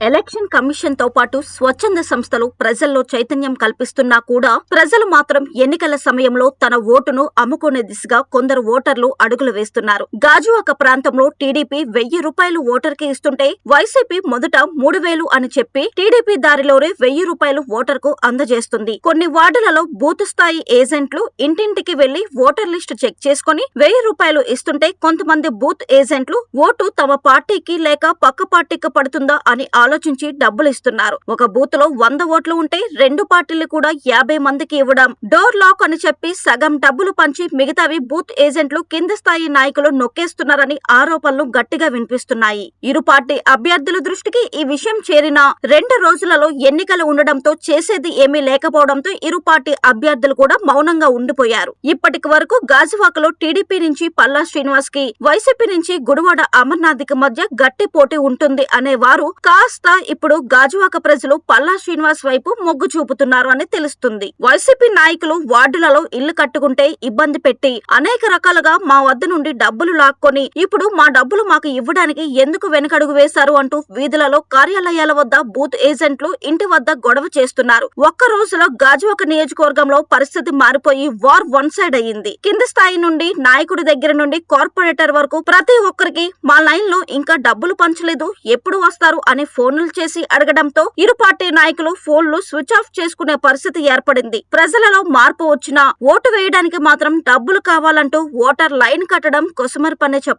Election కమిషన్తో పాటు స్వచ్ఛంద సంస్థలు ప్రజల్లో చైతన్యం కల్పిస్తున్నా కూడా ప్రజలు మాత్రం ఎన్నికల సమయంలో తన ఓటును అమ్ముకునే దిశగా కొందరు ఓటర్లు అడుగులు వేస్తున్నారు. గాజువాక ప్రాంతంలో టీడీపీ వెయ్యి రూపాయలు ఓటర్కి ఇస్తుంటే వైసీపీ మొదట మూడు వేలు అని చెప్పి టీడీపీ దారిలోనే వెయ్యి రూపాయలు ఓటర్కు అందజేస్తుంది. కొన్ని వార్డులలో బూత్ స్థాయి ఏజెంట్లు ఇంటింటికి వెళ్ళి ఓటర్ లిస్టు చెక్ చేసుకుని వెయ్యి రూపాయలు ఇస్తుంటే కొంతమంది బూత్ ఏజెంట్లు ఓటు తమ పార్టీకి లేక పక్క పార్టీకి పడుతుందా అని ఆలోచించి డబ్బులు ఇస్తున్నారు ఒక బూత్లో వంద ఓట్లు ఉంటే రెండు పార్టీలు కూడా యాభై మందికి ఇవ్వడం. డోర్ లాక్ అని చెప్పి సగం డబ్బులు పంచి మిగతావి బూత్ ఏజెంట్లు కింది స్థాయి నాయకులు నొక్కేస్తున్నారని ఆరోపణలు గట్టిగా వినిపిస్తున్నాయి. ఇరు పార్టీ అభ్యర్థుల దృష్టికి ఈ విషయం చేరిన రెండు రోజులలో ఎన్నికలు ఉండడంతో చేసేది ఏమీ లేకపోవడంతో ఇరు పార్టీ అభ్యర్థులు కూడా మౌనంగా ఉండిపోయారు. ఇప్పటికి వరకు గాజువాకలో టీడీపీ నుంచి పల్లా శ్రీనివాస్కి వైసీపీ నుంచి గుడివాడ అమర్నాథ్కి మధ్య గట్టి పోటీ ఉంటుంది అనే వారు కాస్త ఇప్పుడు గాజువాక ప్రజలు పల్లా శ్రీనివాస్ వైపు మొగ్గు చూపుతున్నారు అని తెలుస్తుంది. వైసీపీ నాయకులు వార్డులలో ఇల్లు కట్టుకుంటే ఇబ్బంది పెట్టి అనేక రకాలుగా మా వద్ద నుండి డబ్బులు లాక్కొని ఇప్పుడు మా డబ్బులు మాకు ఇవ్వడానికి ఎందుకు వెనకడుగు వేశారు అంటూ వీధులలో కార్యాలయాల వద్ద బూత్ ఏజెంట్లు ఇంటి వద్ద గొడవ చేస్తున్నారు. ఒక్క రోజులో గాజువాక నియోజకవర్గంలో పరిస్థితి మారిపోయి వార్ వన్ సైడ్ అయ్యింది. కింది స్థాయి నుండి నాయకుడి దగ్గర నుండి కార్పొరేటర్ వరకు ప్రతి ఒక్కరికి మా లైన్లో ఇంకా డబ్బులు పంచలేదు ఎప్పుడు వస్తారు అని ఫోన్లు చేసి అడగడంతో ఇరు పార్టీ నాయకులు ఫోన్లు స్విచ్ ఆఫ్ చేసుకునే పరిస్థితి ఏర్పడింది. ప్రజలలో మార్పు వచ్చినా ఓటు వేయడానికి మాత్రం డబ్బులు కావాలంటూ ఓటర్ లైన్ కట్టడం కొసమరి పనే చెప్పారు